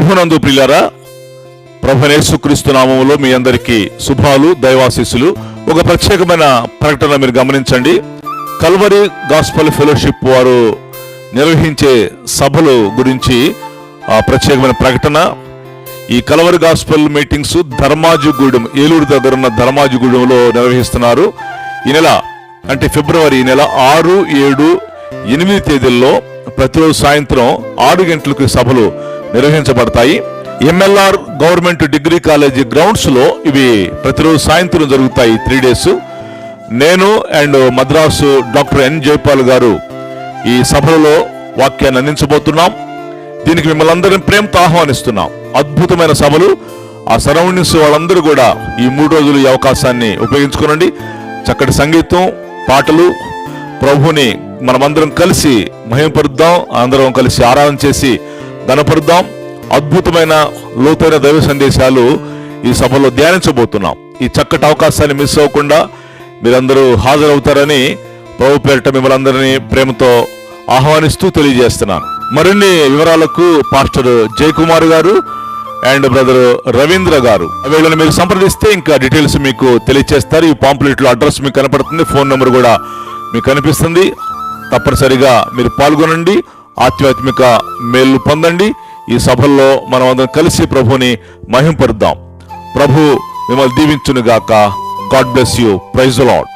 ప్రభునందు ప్రిలరా ప్రభునేసుక్రీస్తు నామములో మీ అందరికీ శుభాలు దైవాశీస్సులు. ఒక ప్రత్యేకమైన ప్రకటన మీరు గమనించండి. కల్వరి గాస్పల్ ఫెలోషిప్ వారు నిర్వహించే సభలు గురించి ఆ ప్రత్యేకమైన ప్రకటన. ఈ Calvary gospel meetings Dharmajigudem Eluru దగ్గర ఉన్న ధర్మాజిగూడెంలో నిర్వహిస్తున్నారు. ఈ నెల అంటే ఫిబ్రవరి ఈ నెల ఆరు ఏడు ఎనిమిది తేదీల్లో ప్రతిరోజు సాయంత్రం ఆరు గంటలకు సభలు నిర్వహించబడతాయి. ఎంఎల్ఆర్ గవర్నమెంట్ డిగ్రీ కాలేజీ గ్రౌండ్స్లో ఇవి ప్రతిరోజు సాయంత్రం జరుగుతాయి త్రీ డేస్. నేను and Madras doctor N Jaipal గారు ఈ సభలలో వాక్యాన్ని అందించబోతున్నాం. దీనికి మిమ్మల్ని అందరిని ప్రేమతో ఆహ్వానిస్తున్నాం. అద్భుతమైన సభలు. ఆ సరౌండింగ్స్ వాళ్ళందరూ కూడా ఈ మూడు రోజులు ఈ అవకాశాన్ని ఉపయోగించుకోనండి. చక్కటి సంగీతం పాటలు. ప్రభుని మనమందరం కలిసి మహిమపరుద్దాం. అందరం కలిసి ఆరాధన చేసి గనపరుద్దాం అద్భుతమైన లోతైన దైవ సందేశాలు ఈ సభలో ధ్యానించబోతున్నాం. ఈ చక్కటి అవకాశాన్ని మిస్ అవ్వకుండా మీరందరూ హాజరవుతారని ప్రభు పేరిట మిమ్మల్ని అందరినీ ప్రేమతో ఆహ్వానిస్తూ తెలియజేస్తున్నాను. మరిన్ని వివరాలకు పాస్టర్ జయకుమార్ గారు అండ్ బ్రదర్ రవీంద్ర గారు. వీళ్ళని మీరు సంప్రదిస్తే ఇంకా డీటెయిల్స్ మీకు తెలియచేస్తారు. ఈ పాంప్లెట్లో అడ్రస్ మీకు కనపడుతుంది. ఫోన్ నెంబర్ కూడా మీకు కనిపిస్తుంది. తప్పనిసరిగా మీరు పాల్గొనండి. ఆధ్యాత్మిక మేలు పొందండి. ఈ సభల్లో మనం అందరం కలిసి ప్రభుని మహింపరుద్దాం. ప్రభు మిమ్మల్ని దీవించునుగాక. God bless you praise Lord